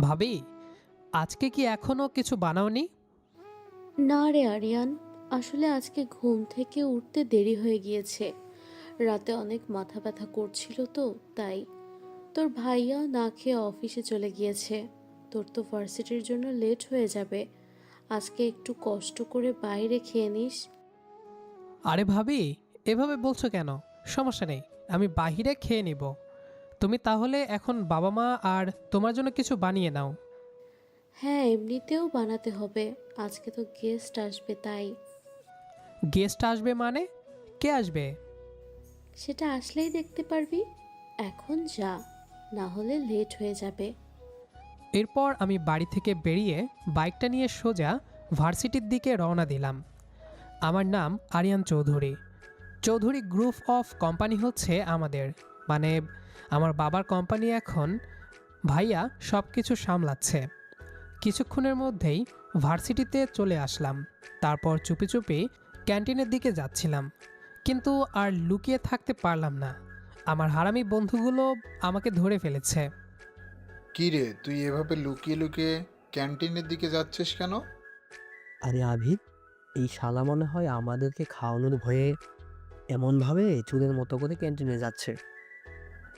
ভাবি আজকে কি এখনও কিছু বানাওনি? না রে আরিয়ান আসলে আজকে ঘুম থেকে উঠতে দেরি হয়ে গিয়েছে। রাতে অনেক মাথা ব্যথা করছিল তো তাই। তোর ভাইয়া না খেয়ে অফিসে চলে গিয়েছে। তোর তো ভার্সিটির জন্য লেট হয়ে যাবে। আজকে একটু কষ্ট করে বাইরে খেয়ে নিস। আরে ভাবি এভাবে বলছো কেন? সমস্যা নেই আমি বাহিরে খেয়ে নিব। তুমি তাহলে এখন বাবা মা আর তোমার জন্য কিছু বানিয়ে নাও। হ্যাঁ এমনিতেও বানাতে হবে। আজকে তো গেস্ট আসবে তাই। গেস্ট আসবে মানে? কে আসবে? সেটা আসলেই দেখতে পারবি। এখন যা না হলে লেট হয়ে যাবে। এরপর আমি বাড়ি থেকে বেরিয়ে বাইকটা নিয়ে সোজা ভার্সিটির দিকে রওনা দিলাম। আমার নাম Aryan Chowdhury. Chowdhury group of company হচ্ছে আমাদের। মানে আমার বাবার কোম্পানি এখন ভাইয়া সব কিছু সামলাচ্ছে। কিছুক্ষণের মধ্যেই ভার্সিটিতে চলে আসলাম। তারপর চুপি চুপি ক্যান্টিনের দিকে যাচ্ছিলাম। কিন্তু আর লুকিয়ে থাকতে পারলাম না। আমার হারামি বন্ধুগুলো আমাকে ধরে ফেলেছে। কি রে তুই এভাবে লুকিয়ে লুকিয়ে ক্যান্টিনের দিকে যাচ্ছিস কেন? আরে আভিদ এই শালা মনে হয় আমাদেরকে খাওয়ানোর ভয়ে এমনভাবে চুলের মতো করে ক্যান্টিনে যাচ্ছে।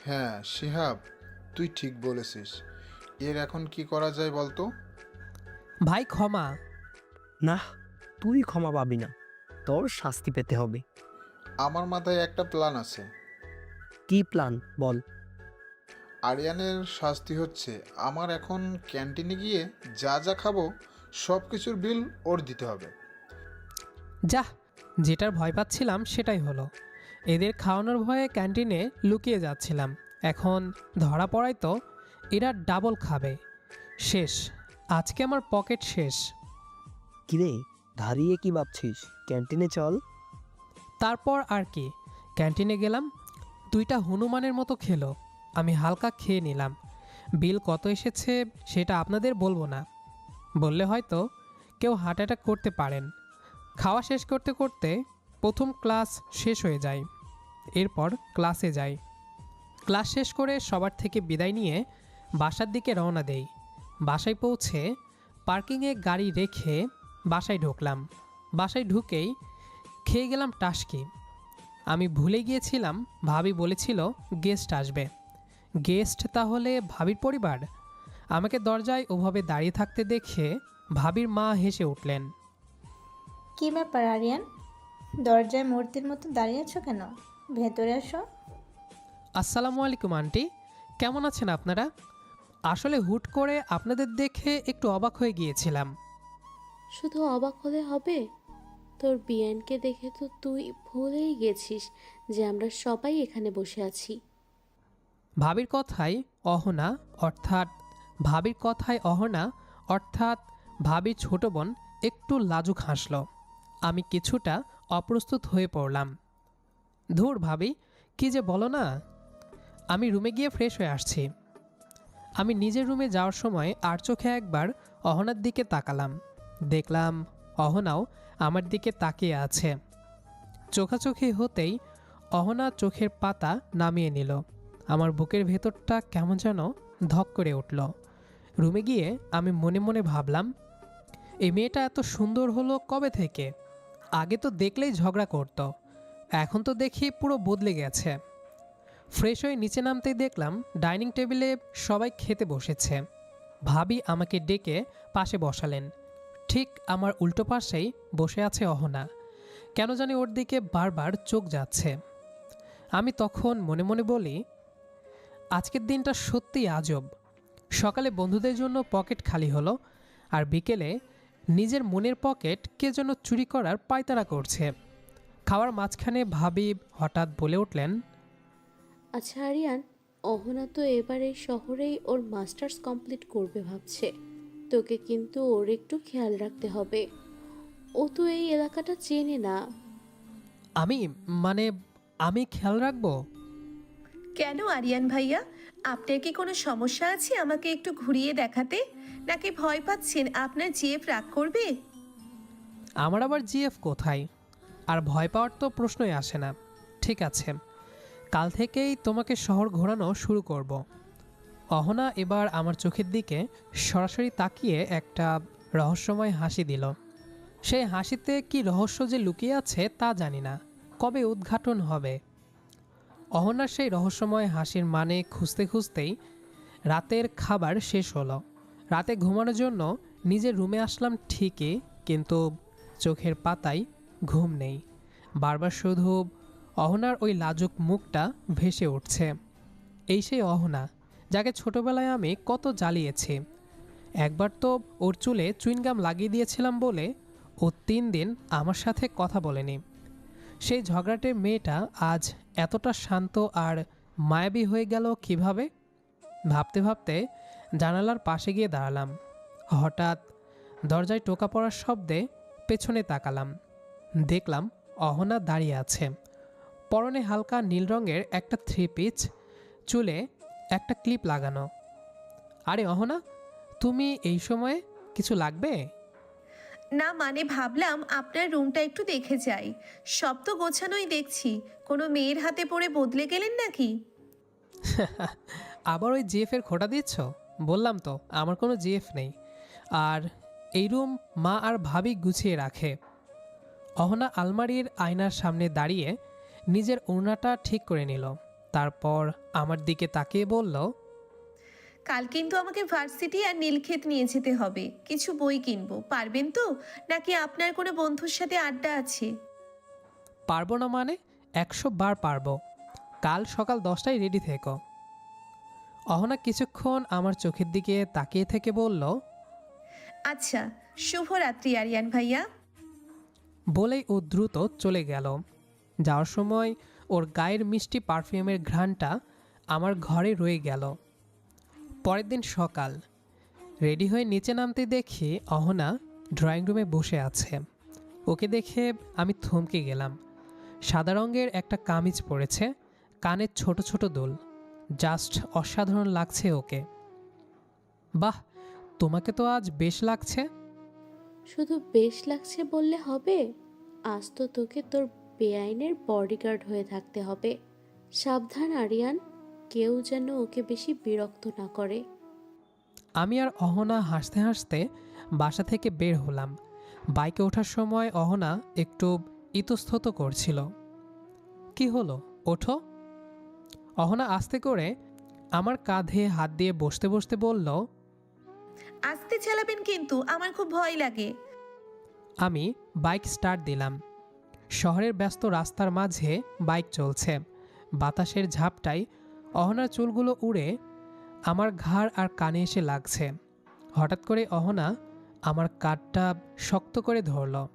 হ্যাঁ শিহাব তুই ঠিক বলেছিস। এর এখন কি করা যায় বলতো? ভাই ক্ষমা। না তুই ক্ষমা পাবি না। তোর শাস্তি পেতে হবে। আমার মাথায় একটা প্ল্যান আছে। কি প্ল্যান বল। আরিয়ানের শাস্তি হচ্ছে আমার এখন ক্যান্টিনে গিয়ে যা যা খাব সব কিছুর বিল ওর দিতে হবে। যাহ যেটার ভয় পাচ্ছিলাম সেটাই হলো। এদের খাওয়ানোর ভয়ে ক্যান্টিনে লুকিয়ে যাচ্ছিলাম। এখন ধরা পড়ায় তো এরা ডাবল খাবে। শেষ আজকে আমার পকেট শেষ। কিরে দাঁড়িয়ে কি ভাবছিস? ক্যান্টিনে চল। তারপর আর কি ক্যান্টিনে গেলাম দুইটা হনুমানের মতো খেলো আমি হালকা খেয়ে নিলাম। বিল কত এসেছে সেটা আপনাদের বলব না। বললে হয়তো কেউ হার্ট অ্যাটাক করতে পারেন। খাওয়া শেষ করতে করতে প্রথম ক্লাস শেষ হয়ে যায়। এরপর ক্লাসে যাই। ক্লাস শেষ করে সবার থেকে বিদায় নিয়ে বাসার দিকে রওনা দেই। বাসায় পৌঁছে পার্কিংয়ে গাড়ি রেখে বাসায় ঢুকলাম। বাসায় ঢুকেই খেয়ে গেলাম টাসকি। আমি ভুলে গিয়েছিলাম, ভাবি বলেছিল, গেস্ট আসবে। গেস্ট তাহলে ভাবির পরিবার? আমাকে দরজায় ওভাবে দাঁড়িয়ে থাকতে দেখে ভাবির মা হেসে উঠলেন, কি ব্যাপার আরিয়ান? দরজায় মূর্তির মতো দাঁড়িয়ে আছো কেন? ভেতরে আসো। আসসালামু আলাইকুম আন্টি। কেমন আছেন আপনারা? আসলে হুট করে আপনাদের দেখে একটু অবাক হয়ে গিয়েছিলাম। শুধু অবাক হলে হবে? তোর বিয়ানকে দেখে তো তুই ভুলেই গেছিস যে আমরা সবাই এখানে বসে আছি। ভাবির কথায় অহনা অর্থাৎ ভাবির কথায় অহনা অর্থাৎ ভাবির ছোট বোন একটু লাজুক হাসল। আমি কিছুটা অপ্রস্তুত হয়ে পড়লাম। ধুর ভাবি, কি যে বলো না? আমি রুমে গিয়ে ফ্রেশ হয়ে আসছি। আমি নিজের রুমে যাওয়ার সময় আর চোখে একবার অহনার দিকে তাকালাম। দেখলাম অহনাও আমার দিকে তাকিয়ে আছে। চোখাচোখি হতেই অহনা চোখের পাতা নামিয়ে নিল। আমার বুকের ভেতরটা কেমন যেন ধক করে উঠল। রুমে গিয়ে আমি মনে মনে ভাবলাম, এই মেয়েটা এত সুন্দর হলো কবে থেকে? আগে তো দেখলেই ঝগড়া করত। এখন তো দেখি পুরো বদলে গেছে। ফ্রেশ হয়ে নিচে নামতেই দেখলাম ডাইনিং টেবিলে সবাই খেতে বসেছে। ভাবি আমাকে ডেকে পাশে বসালেন। ঠিক আমার উল্টো পাশেই বসে আছে অহনা। কেন জানি ওর দিকে বারবার চোখ যাচ্ছে। আমি তখন মনে মনে বলি, আজকের দিনটা সত্যিই আজব। সকালে বন্ধুদের জন্য পকেট খালি হলো আর বিকেলে নিজের মনের পকেট কে যেন চুরি করার পায়তারা করছে। খাওয়ার মাঝখানে ভাবি হঠাৎ বলে উঠলেন আচ্ছা আরিয়ান অহনা তো এবারে শহরেই ওর মাস্টার্স কমপ্লিট করবে ভাবছে। তোকে কিন্তু ওর একটু খেয়াল রাখতে হবে। ও তো এই এলাকাটা চেনে না। আমি? মানে আমি খেয়াল রাখব? কেন আরিয়ান ভাইয়া? আপনার কি কোনো সমস্যা আছে আমাকে একটু ঘুরিয়ে দেখাতে? নাকি ভয় পাচ্ছেন আপনার জিএফ রাগ করবে? আমার আবার জিএফ কোথায়? আর ভয় পাওয়ার তো প্রশ্নই আসে না। ঠিক আছে, কাল থেকেই তোমাকে শহর ঘোরানো শুরু করব। অহনা এবার আমার চোখের দিকে সরাসরি তাকিয়ে একটা রহস্যময় হাসি দিল। সেই হাসিতে কি রহস্য যে লুকিয়ে আছে তা জানি না, কবে উদ্ঘাটন হবে? অহনার সেই রহস্যময় হাসির মানে খুঁজতে খুঁজতেই রাতের খাবার শেষ হলো। রাতে ঘুমানোর জন্য নিজের রুমে আসলাম ঠিকই, কিন্তু চোখের পাতায় ঘুম নেই। বারবার শুধু অহনার ওই লাজুক মুখটা ভেসে উঠছে। এই সেই অহনা, যাকে ছোটবেলায় আমি কত জ্বালিয়েছি। একবার তো ওর চুলে চুইনগাম লাগিয়ে দিয়েছিলাম বলে ও তিন দিন আমার সাথে কথা বলেনি। সেই ঝগড়াটের মেয়েটা আজ এতটা শান্ত আর মায়াবী হয়ে গেল কীভাবে? ভাবতে ভাবতে জানালার পাশে গিয়ে দাঁড়ালাম। হঠাৎ দরজায় টোকা পড়ার শব্দে পেছনে তাকালাম। দেখলাম অহনা দাঁড়িয়ে আছে। পরনে হালকা নীল রঙের একটা থ্রি পিচ চুলে একটা ক্লিপ লাগানো। আরে অহনা তুমি এই সময়ে কিছু লাগবে? না মানে ভাবলাম আপনার রুমটা একটু দেখে যাই। সব তো গোছানোই দেখছি। কোনো মেয়ের হাতে পড়ে বদলে গেলেন নাকি? আবার ওই জিএফ এর খোটা দিচ্ছ? বললাম তো আমার কোনো জিএফ নেই। আর এই রুম মা আর ভাবি গুছিয়ে রাখে। অহনা আলমারির আয়নার সামনে দাঁড়িয়ে নিজের ওড়নাটা ঠিক করে নিল। তারপর আমার দিকে তাকিয়ে বলল কাল কিন্তু আমাকে ভার্সিটি আর নীলক্ষেত নিয়ে যেতে হবে। কিছু বই কিনবো। পারবেন তো? নাকি আপনার কোনো বন্ধুর সাথে আড্ডা আছে? পারব না মানে একশো বার পারব। কাল সকাল দশটায় রেডি থেকো। অহনা কিছুক্ষণ আমার চোখের দিকে তাকিয়ে থেকে বলল আচ্ছা শুভরাত্রি আরিয়ান ভাইয়া। বলেই ও দ্রুত চলে গেল। যাওয়ার সময় ওর গায়ের মিষ্টি পারফিউমের ঘ্রাণটা আমার ঘরে রয়ে গেল। পরের দিন সকাল। রেডি হয়ে নিচে নামতে দেখি অহনা ড্রয়িং রুমে বসে আছে। ওকে দেখে আমি থমকে গেলাম। সাদা রঙের একটা কামিজ পরেছে, কানের ছোট ছোট দোল। জাস্ট অসাধারণ লাগছে ওকে। বাহ, তোমাকে তো আজ বেশ লাগছে। শুধু বেশ লাগছে বললে হবে। আজ তো তোকে তোর বেআইনের বডিগার্ড হয়ে থাকতে হবে। সাবধান, আরিয়ান। কেউ যেন ওকে বেশি বিরক্ত না করে। আমি আর অহনা হাসতে হাসতে বাসা থেকে বের হলাম। বাইকে ওঠার সময় অহনা একটু ইতস্তত করছিল। কি হলো? ওঠো। অহনা আস্তে করে আমার কাঁধে হাত দিয়ে বসতে বসতে বলল আসতে চালাবেন কিন্তু আমার খুব ভয় লাগে। আমি বাইক স্টার্ট দিলাম। শহরের ব্যস্ত রাস্তার মাঝে বাইক চলছে। বাতাসের ঝাপটায় অহনার চুলগুলো উড়ে আমার ঘাড় আর কানে এসে লাগছে। হঠাৎ করে অহনা আমার কাঠটা শক্ত করে ধরল।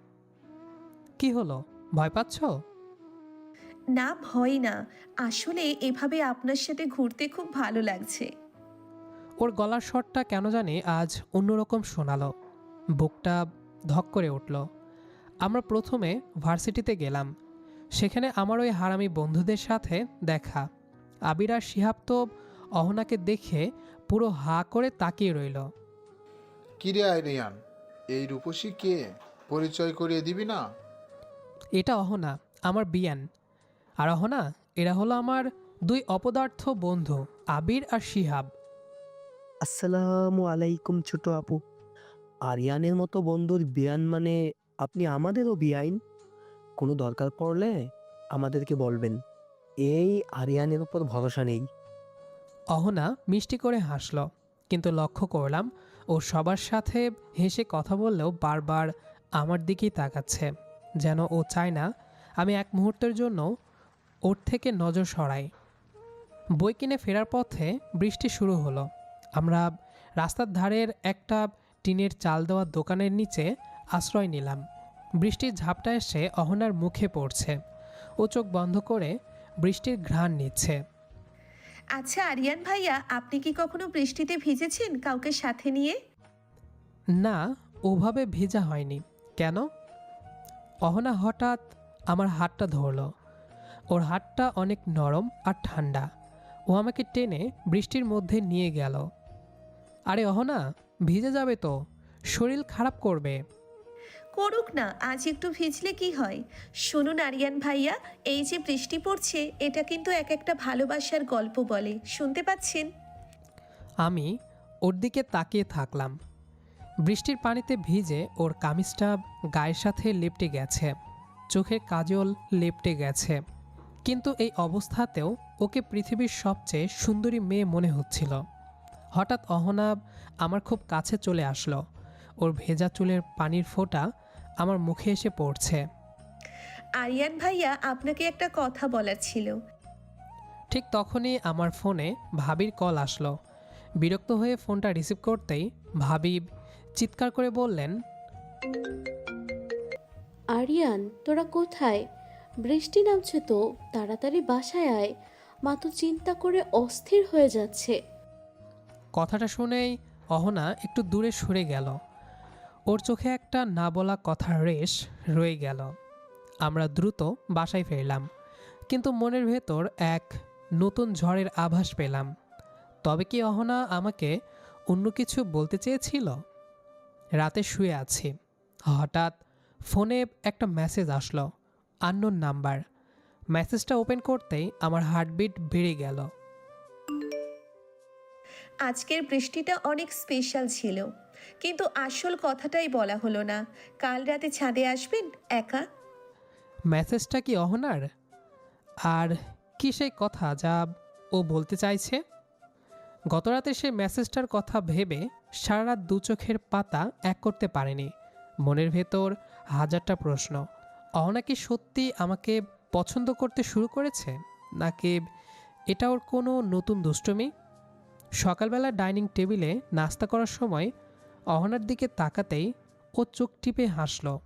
কি হলো? ভয় পাচ্ছ? না ভয় না। আসলে এভাবে আপনার সাথে ঘুরতে খুব ভালো লাগছে। ওর গলার স্বরটা কেন জানি আজ অন্যরকম শোনালো। বুকটা ধক করে উঠল। আমরা প্রথমে ভার্সিটিতে গেলাম। সেখানে আমার ওই হারামি বন্ধুদের সাথে দেখা। আবির আর শিহাব তো অহনাকে দেখে পুরো হা করে তাকিয়ে রইল। কিরে আইরিয়ান এই রূপসী কে? পরিচয় করিয়ে দিবি না? এটা অহনা আমার বিয়ান। আর অহনা এরা হলো আমার দুই অপদার্থ বন্ধু আবির আর শিহাব। আসসালামু আলাইকুম ছোট আপু। আরিয়ানের মতো বন্ধুর বিয়ান মানে আপনি আমাদেরও বিয়াইন? কোনো দরকার পড়লে আমাদেরকে বলবেন। এই আরিয়ানের উপর ভরসা নেই। অহনা মিষ্টি করে হাসল, কিন্তু লক্ষ্য করলাম ও সবার সাথে হেসে কথা বললেও বারবার আমার দিকেই তাকাচ্ছে, যেন ও চায় না আমি এক মুহূর্তের জন্য ওর থেকে নজর সরাই। বই কিনে ফেরার পথে বৃষ্টি শুরু হলো। আমরা রাস্তার ধারের একটা টিনের চাল দেওয়া দোকানের নিচে আশ্রয় নিলাম। বৃষ্টির ঝাপটা এসে অহনার মুখে পড়ছে। ও চোখ বন্ধ করে বৃষ্টির ঘ্রাণ নিচ্ছে। আচ্ছা আরিয়ান ভাইয়া আপনি কি কখনো বৃষ্টিতে ভিজেছেন কাউকে সাথে নিয়ে? না ওভাবে ভেজা হয়নি। কেন? অহনা হঠাৎ আমার হাতটা ধরল। ওর হাতটা অনেক নরম আর ঠান্ডা। ও আমাকে টেনে বৃষ্টির মধ্যে নিয়ে গেল। আরে অহনা ভিজে যাবে তো। শরীর খারাপ করবে। করুক না আজ একটু ভিজলে কি হয়? শুনুন আরিয়ান ভাইয়া এই যে বৃষ্টি পড়ছে এটা কিন্তু এক একটা ভালোবাসার গল্প বলে। শুনতে পাচ্ছেন? আমি ওর দিকে তাকিয়ে থাকলাম। বৃষ্টির পানিতে ভিজে ওর কামিজটা গায়ের সাথে লেপটে গেছে। চোখের কাজল লেপটে গেছে। কিন্তু এই অবস্থাতেও ওকে পৃথিবীর সবচেয়ে সুন্দরী মেয়ে মনে হচ্ছিল। হঠাৎ অহনাব আমার খুব কাছে চলে আসলো। ওর ভেজা চুলের পানির ফোঁটা আমার মুখে এসে পড়ছে। আরিয়ান ভাইয়া আপনাকে একটা কথা বলার ছিল। ঠিক তখনই আমার ফোনে ভাবির কল আসলো। বিরক্ত হয়ে ফোনটা রিসিভ করতেই ভাবি চিৎকার করে বললেন আরিয়ান তোরা কোথায়? বৃষ্টি নামছে তো তাড়াতাড়ি বাসায় আয়। মা তো চিন্তা করে অস্থির হয়ে যাচ্ছে। কথাটা শুনেই অহনা একটু দূরে সরে গেল। ওর চোখে একটা না বলা কথার রেশ রয়ে গেল। আমরা দ্রুত বাসায় ফিরলাম, কিন্তু মনের ভেতর এক নতুন ঝড়ের আভাস পেলাম। তবে কি অহনা আমাকে অন্য কিছু বলতে চেয়েছিল? রাতে শুয়ে আছি। হঠাৎ ফোনে একটা মেসেজ আসলো, আননোন নাম্বার। মেসেজটা ওপেন করতেই আমার হার্টবিট বেড়ে গেল। আজকের বৃষ্টিটা অনেক স্পেশাল ছিল। কিন্তু আসল কথাটাই বলা হলো না। কাল রাতে ছাদে আসবেন? একা? মেসেজটা কি অহনার? আর কি সেই কথা যা ও বলতে চাইছে? গতরাতে সে মেসেজটার কথা ভেবে সারা রাত দু চোখের পাতা এক করতে পারেনি। মনের ভেতর হাজারটা প্রশ্ন। অহনা কি সত্যি আমাকে পছন্দ করতে শুরু করেছে? নাকি এটা ওর কোনো নতুন দুষ্টুমি? সকালবেলা ডাইনিং টেবিলে নাস্তা করার সময় অহনার দিকে তাকাতেই ও চোখ টিপে হাসল।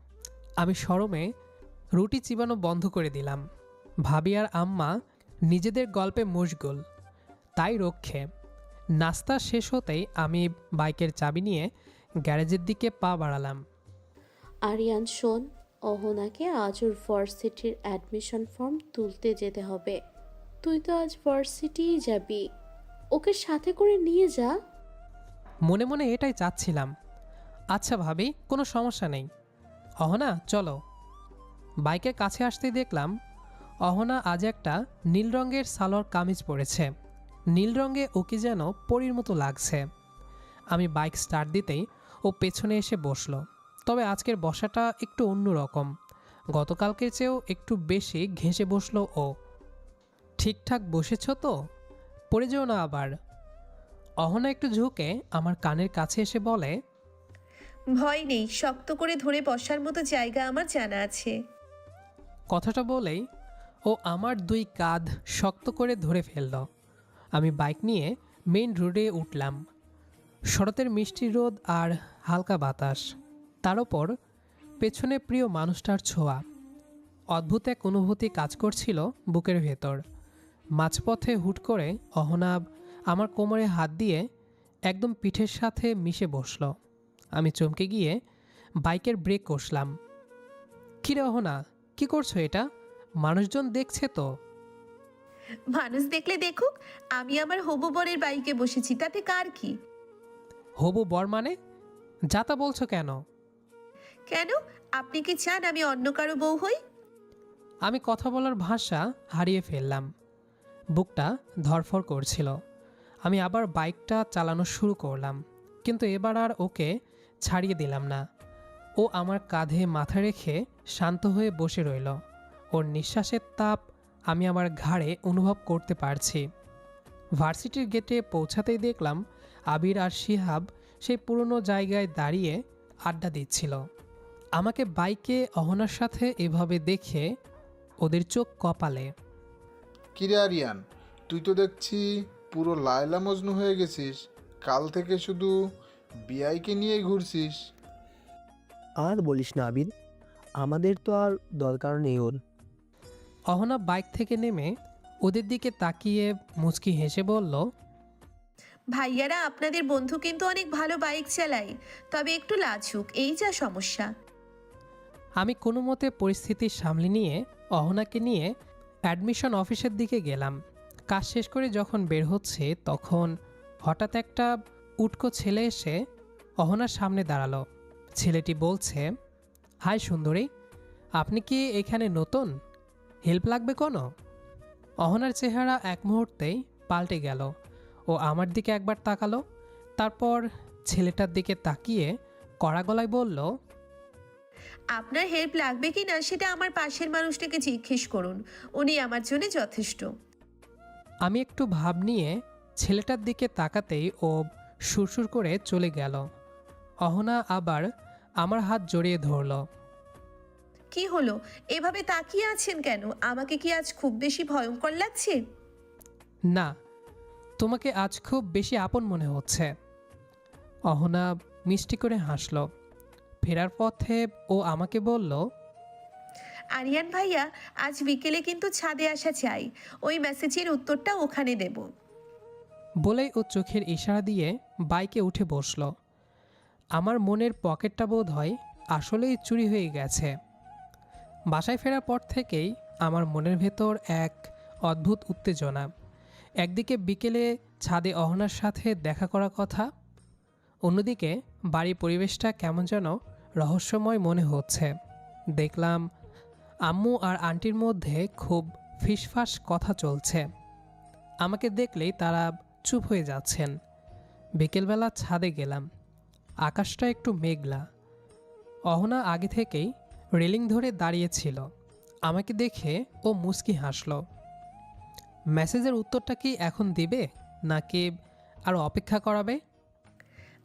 আমি সরমে রুটি চিবানো বন্ধ করে দিলাম। ভাবি আর আম্মা নিজেদের গল্পে মশগুল। তাই রক্ষে। নাস্তা শেষ হতেই আমি বাইকের চাবি নিয়ে গ্যারেজের দিকে পা বাড়ালাম। আরিয়ান, শোন, অহনাকে আজ ওর ভার্সিটির অ্যাডমিশন ফর্ম তুলতে যেতে হবে। তুই তো আজ ভার্সিটিই যাবি। ওকে সাথে করে নিয়ে যা। মনে মনে এটাই চাচ্ছিলাম। আচ্ছা ভাবি, কোনো সমস্যা নেই। অহনা, চলো। বাইকের কাছে আসতেই দেখলাম, অহনা আজ একটা নীল রঙের সালোয়ার কামিজ পরেছে। নীল রঙে ওকে যেন পরীর মতো লাগছে। আমি বাইক স্টার্ট দিতেই ও পেছনে এসে বসল। তবে আজকের বসাটা একটু অন্যরকম গতকালকের চেয়েও একটু বেশি ঘেঁষে বসল ও। ঠিকঠাক বসেছ তো? পড়ে যেও না আবার। অহনা একটু ঝুঁকে আমার কানের কাছে এসে বলে ভয় নেই শক্ত করে ধরে বসার মতো জায়গা আমার জানা আছে। কথাটা বলেই ও আমার দুই কাঁধ শক্ত করে ধরে ফেলল। আমি বাইক নিয়ে মেইন রোডে উঠলাম। শরতের মিষ্টি রোদ আর হালকা বাতাস। তার ওপর পেছনে প্রিয় মানুষটার ছোঁয়া। অদ্ভুত এক অনুভূতি কাজ করছিল বুকের ভেতর। মাঝপথে হুট করে অহনাব আমার কোমরে হাত দিয়ে একদম পিঠের সাথে মিশে বসল। আমি চমকে গিয়ে বাইকের ব্রেক কষলাম। কিরে অহনা কি করছ এটা? মানুষজন দেখছে তো? মানুষ দেখলে দেখুক আমি আমার হবু বরের বাইকে বসেছি তাতে কার কি? হবু বর মানে? যাতা বলছো কেন? কেন? আপনি কি চান আমি অন্য কারও বউ হই? আমি কথা বলার ভাষা হারিয়ে ফেললাম। বুকটা ধরফর করছিল। আমি আবার বাইকটা চালানো শুরু করলাম, কিন্তু এবার আর ওকে ছাড়িয়ে দিলাম না। ও আমার কাঁধে মাথা রেখে শান্ত হয়ে বসে রইল। ওর নিঃশ্বাসের তাপ আমি আমার ঘাড়ে অনুভব করতে পারছি। ভার্সিটির গেটে পৌঁছাতেই দেখলাম আবির আর শিহাব সেই পুরনো জায়গায় দাঁড়িয়ে আড্ডা দিচ্ছিল। আমাকে বাইকে অহনার সাথে এভাবে দেখে ওদের চোখ কপালে কিরে আরিয়ান তুই তো দেখছি পুরো লায়লা মজনু হয়ে গেছিস। কাল থেকে শুধু বিআইকে নিয়েই ঘুরছিস। আর বলিস না আবির আমাদের তো আর দরকার নেই ওর। অহনা বাইক থেকে নেমে ওদের দিকে তাকিয়ে মুচকি হেসে বলল ভাইয়ারা আপনাদের বন্ধু কিন্তু অনেক ভালো বাইক চালায় তবে একটু লাজুক এই যা সমস্যা। আমি কোনো মতে পরিস্থিতি সামলে নিয়ে অহনাকে নিয়ে অ্যাডমিশন অফিসের দিকে গেলাম। কাজ শেষ করে যখন বের হচ্ছে, তখন হঠাৎ একটা উটকো ছেলে এসে অহনার সামনে দাঁড়াল। ছেলেটি বলছে, হাই সুন্দরী, আপনি কি এখানে নতুন? হেল্প লাগবে কোনো? অহনার চেহারা এক মুহূর্তেই পাল্টে গেল ও আমার দিকে একবার তাকালো। তারপর ছেলেটার দিকে তাকিয়ে কড়া গলায় বলল আপনার হেল্প লাগবে কি না সেটা আমার পাশের মানুষটাকে জিজ্ঞেস করুন। উনি আমার জন্য যথেষ্ট। আমি একটু ভাব নিয়ে ছেলেটার দিকে তাকাতেই ও সুরসুর করে চলে গেল। অহনা আবার আমার হাত জড়িয়ে ধরল। কি হলো? এভাবে তাকিয়ে আছেন কেন? আমাকে কি আজ খুব বেশি ভয়ঙ্কর লাগছে? না তোমাকে আজ খুব বেশি আপন মনে হচ্ছে। অহনা মিষ্টি করে হাসল। ফেরার পথে ও আমাকে বলল আরিয়ান ভাইয়া আজ বিকেলে কিন্তু ছাদে আসা চাই। ওই মেসেজের উত্তরটা ওখানে দেব। বলেই ও চোখের ইশারা দিয়ে বাইকে উঠে বসল। আমার মনের পকেটটা বোধ হয় আসলেই চুরি হয়ে গেছে। বাসায় ফেরার পর থেকেই আমার মনের ভেতর এক অদ্ভুত উত্তেজনা। একদিকে বিকেলে ছাদে অহনার সাথে দেখা করার কথা অন্যদিকে বাড়ির পরিবেশটা কেমন যেন রহস্যময় মনে হচ্ছে। দেখলাম, আম্মু আর আন্টির মধ্যে খুব ফিসফাস কথা চলছে। আমাকে দেখলেই তারা চুপ হয়ে যাচ্ছেন। বিকেলবেলা ছাদে গেলাম। আকাশটা একটু মেঘলা। অহনা আগে থেকেই রেলিং ধরে দাঁড়িয়েছিল আমাকে দেখে ও মুচকি হাসল। মেসেজের উত্তরটা কি এখন দিবে, নাকি আরও অপেক্ষা করাবে?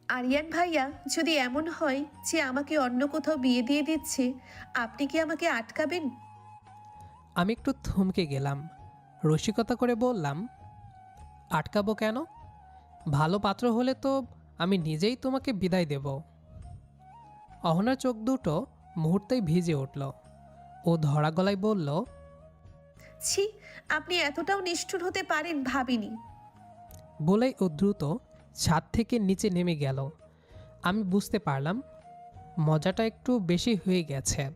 আরিয়ান ভাইয়া যদি এমন হয় যে আমাকে অন্য কোথাও বিয়ে দিয়ে দিচ্ছে আপনি কি আমাকে আটকাবেন? আমি একটু থমকে গেলাম। রসিকতা করে বললাম আটকাবো কেন? ভালো পাত্র হলে তো আমি নিজেই তোমাকে বিদায় দেব। অহনার চোখ দুটো মুহূর্তেই ভিজে উঠল। ও ধরা গলায় বলল ছি আপনি এতটাও নিষ্ঠুর হতে পারেন ভাবিনি। বলেই ও দ্রুত ছাদ থেকে নিচে নেমে গেল। আমি বুঝতে পারলাম, মজাটা একটু বেশি হয়ে গেছে।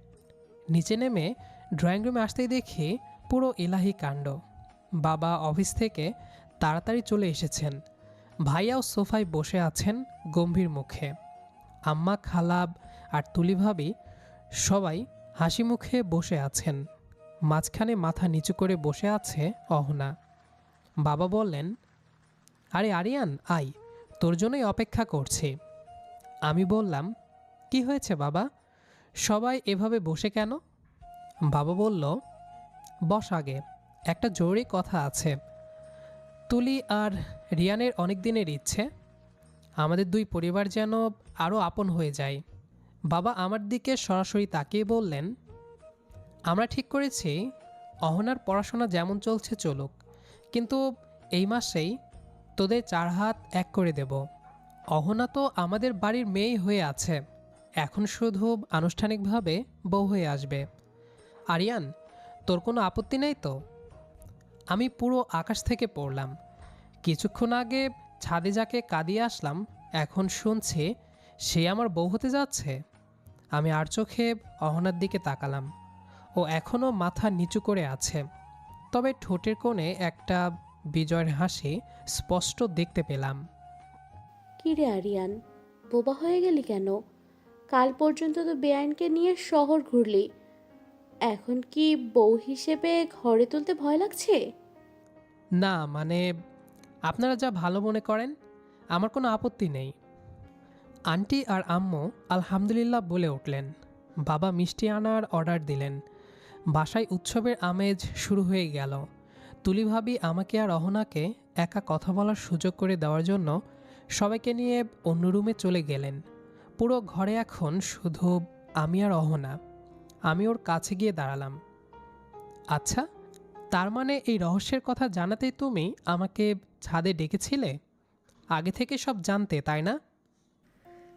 নিচে নেমে ড্রয়িং রুমে আসতেই দেখি পুরো এলাহি কাণ্ড। বাবা অফিস থেকে তাড়াতাড়ি চলে এসেছেন। ভাইয়াও সোফায় বসে আছেন গম্ভীর মুখে। আম্মা, খালাব আর তুলি ভাবি সবাই হাসি মুখে বসে আছেন। মাঝখানে মাথা নিচু করে বসে আছে অহনা। বাবা বললেন, আরে আরিয়ান আই তোর জন্যই অপেক্ষা করছি। আমি বললাম, কি হয়েছে বাবা? সবাই এভাবে বসে কেন? বাবা বলল, বস আগে, একটা জরুরি কথা আছে। তুলি আর রিয়ানের অনেক দিনের ইচ্ছে। আমাদের দুই পরিবার যেন আরও আপন হয়ে যায়। বাবা আমার দিকে সরাসরি তাকিয়ে বললেন, আমরা ঠিক করেছি, অহনার পড়াশোনা যেমন চলছে চলুক। কিন্তু এই মাসেই তোদের চার হাত এক করে দেব। অহনা তো আমাদের বাড়ির মেয়েই হয়ে আছে। এখন শুধু আনুষ্ঠানিকভাবে বউ হয়ে আসবে। আরিয়ান, তোর কোনো আপত্তি নেই তো? আমি পুরো আকাশ থেকে পড়লাম। কিছুক্ষণ আগে ছাদে যাকে কাঁদিয়ে আসলাম, এখন শুনছি সে আমার বউ হতে যাচ্ছে। আমি আর চোখে অহনার দিকে তাকালাম। ও এখনও মাথা নিচু করে আছে। তবে ঠোঁটের কোণে একটা বিজয়ের হাসি স্পষ্ট দেখতে পেলাম। কি রে আরিয়ান বোবা হয়ে গেলি কেন? কাল পর্যন্ত তো বেআইনকে নিয়ে শহর ঘুরলি। এখন কি বউ হিসেবে ঘরে তুলতে ভয় লাগছে? না মানে আপনারা যা ভালো মনে করেন আমার কোনো আপত্তি নেই। আন্টি আর আম্মু আলহামদুলিল্লাহ বলে উঠলেন। বাবা মিষ্টি আনার অর্ডার দিলেন। বাসায় উৎসবের আমেজ শুরু হয়ে গেল। তুলি ভাবি আমাকে আর অহনাকে একা কথা বলার সুযোগ করে দেওয়ার জন্য সবাইকে নিয়ে অন্য রুমে চলে গেলেন। পুরো ঘরে এখন শুধু আমি আর অহনা। আমি ওর কাছে গিয়ে দাঁড়ালাম। আচ্ছা তার মানে এই রহস্যের কথা জানাতেই তুমি আমাকে ছাদে ডেকেছিলে? আগে থেকে সব জানতে, তাই না?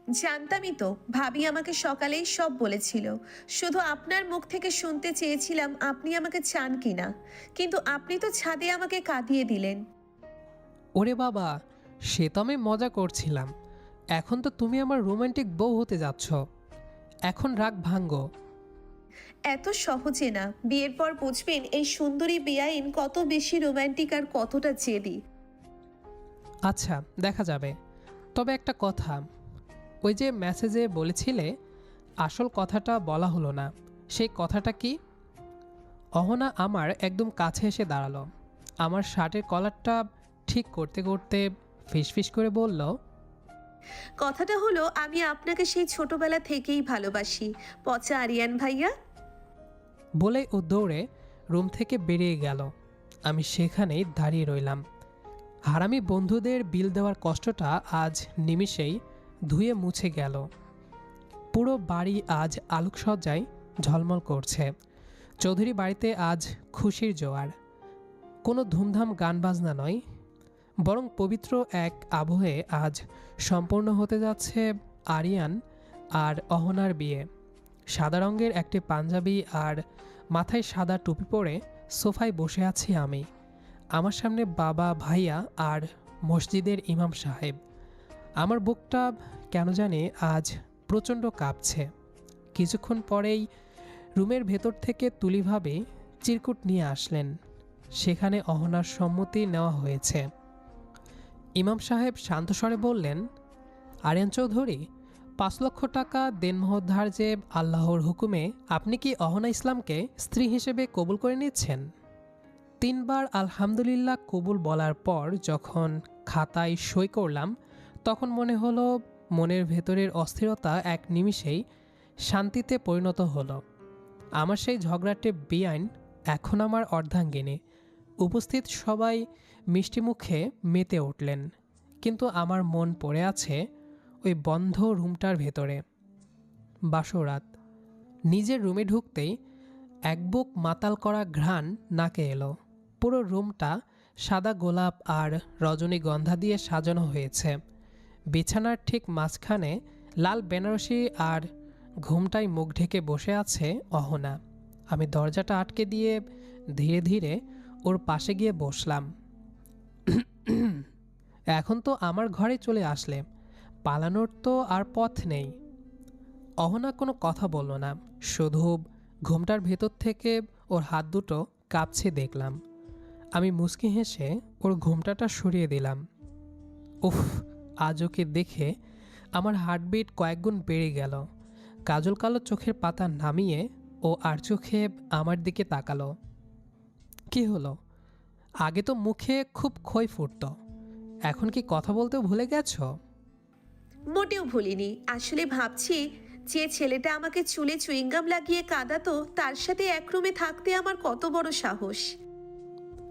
জানতামই তো ভাবি আমাকে সকালেই সব বলেছিল। শুধু আপনার মুখ থেকে শুনতে চেয়েছিলাম আপনি আমাকে চান কিনা। কিন্তু আপনি তো ছাদে আমাকে কাঁদিয়ে দিলেন। ওরে বাবা সে তো আমি মজা করছিলাম। এখন তো তুমি আমার রোমান্টিক বউ হতে যাচ্ছ। এখন রাগ ভাঙ্গো। এত সহজে না বিয়ের পর বুঝবেন এই সুন্দরী বেআইন কত বেশি রোমান্টিক আর কতটা জেদি। আচ্ছা দেখা যাবে। তবে একটা কথা ওই যে মেসেজে বলেছিলে আসল কথাটা বলা হলো না। সেই কথাটা কি? অহনা আমার একদম কাছে এসে দাঁড়াল। আমার শার্টের কলারটা ঠিক করতে করতে ফিসফিস করে বলল কথাটা হলো আমি আপনাকে সেই ছোটবেলা থেকেই ভালোবাসি। পচা আরিয়ান ভাইয়া। বলে ও দৌড়ে রুম থেকে বেরিয়ে গেল। আমি সেখানেই দাঁড়িয়ে রইলাম। হারামি বন্ধুদের বিল দেওয়ার কষ্টটা আজ নিমিষেই ধুয়ে মুছে গেল। পুরো বাড়ি আজ আলোকসজ্জায় ঝলমল করছে। চৌধুরী বাড়িতে আজ খুশির জোয়ার। কোনো ধুমধাম গান বাজনা নয়, বরং পবিত্র এক আবহে আজ সম্পূর্ণ হতে যাচ্ছে আরিয়ান আর অহনার বিয়ে। সাদা রঙের একটি পাঞ্জাবি আর মাথায় সাদা টুপি পরে সোফায় বসে আছি আমি। আমার সামনে বাবা, ভাইয়া আর মসজিদের ইমাম সাহেব। আমার বুকটা কেন জানি আজ প্রচণ্ড কাঁপছে। কিছুক্ষণ পরেই রুমের ভেতর থেকে তুলিভাবে চিরকুট নিয়ে আসলেন। সেখানে অহনার সম্মতি নেওয়া হয়েছে। ইমাম সাহেব শান্তস্বরে বললেন, আরিয়ান চৌধুরী, পাঁচ লক্ষ টাকা দেনমোহদ্ধার যে আল্লাহর হুকুমে আপনি কি অহনা ইসলামকে স্ত্রী হিসেবে কবুল করে নিচ্ছেন? তিনবার আলহামদুলিল্লাহ কবুল বলার পর যখন খাতায় সই করলাম তখন মনে হলো মনের ভেতরের অস্থিরতা এক নিমিষেই শান্তিতে পরিণত হলো। আমার সেই ঝগড়াটে বেআইন এখন আমার অর্ধাঙ্গিনী। উপস্থিত সবাই মিষ্টি মুখে মেতে উঠলেন। কিন্তু আমার মন পড়ে আছে ওই বন্ধ রুমটার ভেতরে। বাসরাত। নিজের রুমে ঢুকতেই এক বুক মাতাল করা ঘ্রাণ নাকে এলো। পুরো রুমটা সাদা গোলাপ আর রজনীগন্ধা দিয়ে সাজানো হয়েছে। বিছানার ঠিক মাঝখানে লাল বেনারসি আর ঘুমটায় মুখ ঢেকে বসে আছে অহনা। আমি দরজাটা আটকে দিয়ে ধীরে ধীরে ওর পাশে গিয়ে বসলাম। এখন তো আমার ঘরে চলে আসলে, পালানোর তো আর পথ নেই। অহনা কোনো কথা বলল না, শুধু ঘুমটার ভেতর থেকে ওর হাত দুটো কাঁপছে দেখলাম। আমি মুচকি হেসে ওর ঘুমটাটা সরিয়ে দিলাম। উফ আজ ওকে দেখে আমার হার্টবিট কয়েকগুণ বেড়ে গেল। কাজল কালো চোখের পাতা নামিয়ে ও আর চোখে আমার দিকে তাকালো। কি হলো? আগে তো মুখে খুব খই ফুটতো। এখন কি কথা বলতেও ভুলে গেছো? মোটেও ভুলিনি। আসলে ভাবছি যে ছেলেটা আমাকে চুলে চুইংগাম লাগিয়ে কাঁদাতো তার সাথে এক রুমে থাকতে আমার কত বড় সাহস।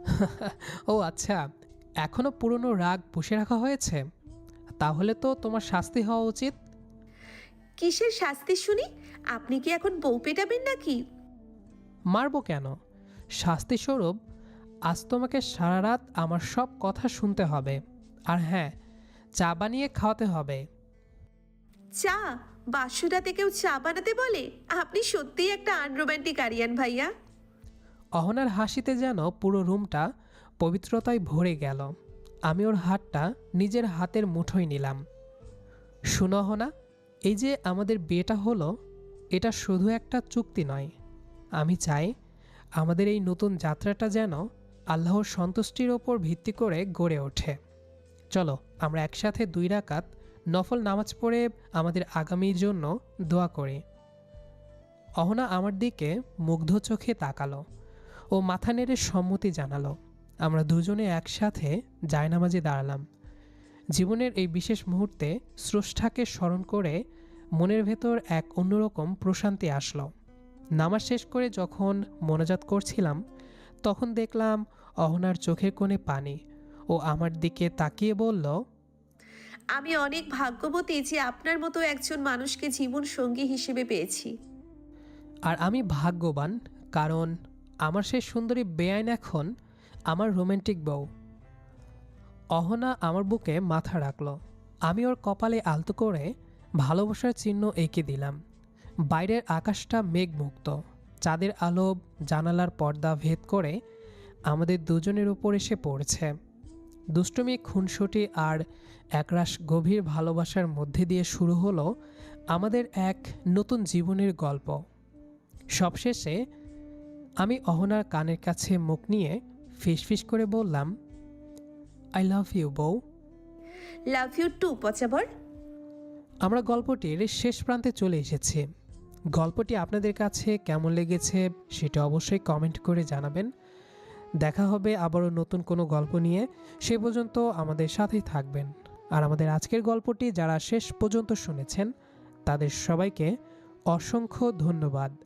ও আচ্ছা এখনও পুরনো রাগ পুষে রাখা হয়েছে? তাহলে তো তোমার শাস্তি হওয়া উচিত। কিসের শাস্তি শুনি? আপনি কি এখন বউ পেটাবেন নাকি? মারবো কেন? শাস্তিস্বরূপ আজ তোমাকে সারা রাত আমার সব কথা শুনতে হবে। আর হ্যাঁ চা বানিয়ে খাওয়াতে হবে। চা? বাসুরাতে কেউ চা বানাতে বলে? আপনি সত্যিই একটা আনরোম্যান্টিক আরিয়ান ভাইয়া। অহনার হাসিতে যেন পুরো রুমটা পবিত্রতায় ভরে গেল। আমি ওর হাতটা নিজের হাতের মুঠোয় নিলাম। শুনো অহনা এই যে আমাদের বিয়েটা হলো, এটা শুধু একটা চুক্তি নয়। আমি চাই আমাদের এই নতুন যাত্রাটা যেন আল্লাহর সন্তুষ্টির ওপর ভিত্তি করে গড়ে ওঠে। চলো, আমরা একসাথে দুই রাকাত নফল নামাজ পড়ে আমাদের আগামীর জন্য দোয়া করি। অহনা আমার দিকে মুগ্ধ চোখে তাকালো ও মাথা নেড়ে সম্মতি জানালো। আমরা দুজনে একসাথে জায়নামাজে দাঁড়ালাম। জীবনের এই বিশেষ মুহূর্তে স্রষ্টাকে স্মরণ করে মনের ভেতর এক অন্যরকম প্রশান্তি আসলো। নামাজ শেষ করে যখন মোনাজাত করছিলাম তখন দেখলাম অহনার চোখের কোণে পানি ও আমার দিকে তাকিয়ে বলল আমি অনেক ভাগ্যবতী যে আপনার মতো একজন মানুষকে জীবন সঙ্গী হিসেবে পেয়েছি। আর আমি ভাগ্যবান কারণ আমার সেই সুন্দরী বেআইন এখন আমার রোমান্টিক বউ। অহনা আমার বুকে মাথা রাখল। আমি ওর কপালে আলতো করে ভালোবাসার চিহ্ন এঁকে দিলাম। বাইরের আকাশটা মেঘমুক্ত। চাঁদের আলো জানালার পর্দা ভেদ করে আমাদের দুজনের উপর এসে পড়ছে। দুষ্টুমি, খুনসুটি আর একরাশ গভীর ভালোবাসার মধ্যে দিয়ে শুরু হলো আমাদের এক নতুন জীবনের গল্প। সবশেষে আমি অহনার কানের কাছে মুখ নিয়ে ফিসফিস করে বললাম আই লাভ ইউ বউ। লাভ ইউ টু পচাবর। আমরা গল্পটির শেষ প্রান্তে চলে এসেছি। গল্পটি আপনাদের কাছে কেমন লেগেছে সেটা অবশ্যই কমেন্ট করে জানাবেন। দেখা হবে আবারও নতুন কোনো গল্প নিয়ে। সে পর্যন্ত আমাদের সাথেই থাকবেন। আর আমাদের আজকের গল্পটি যারা শেষ পর্যন্ত শুনেছেন তাদের সবাইকে অসংখ্য ধন্যবাদ।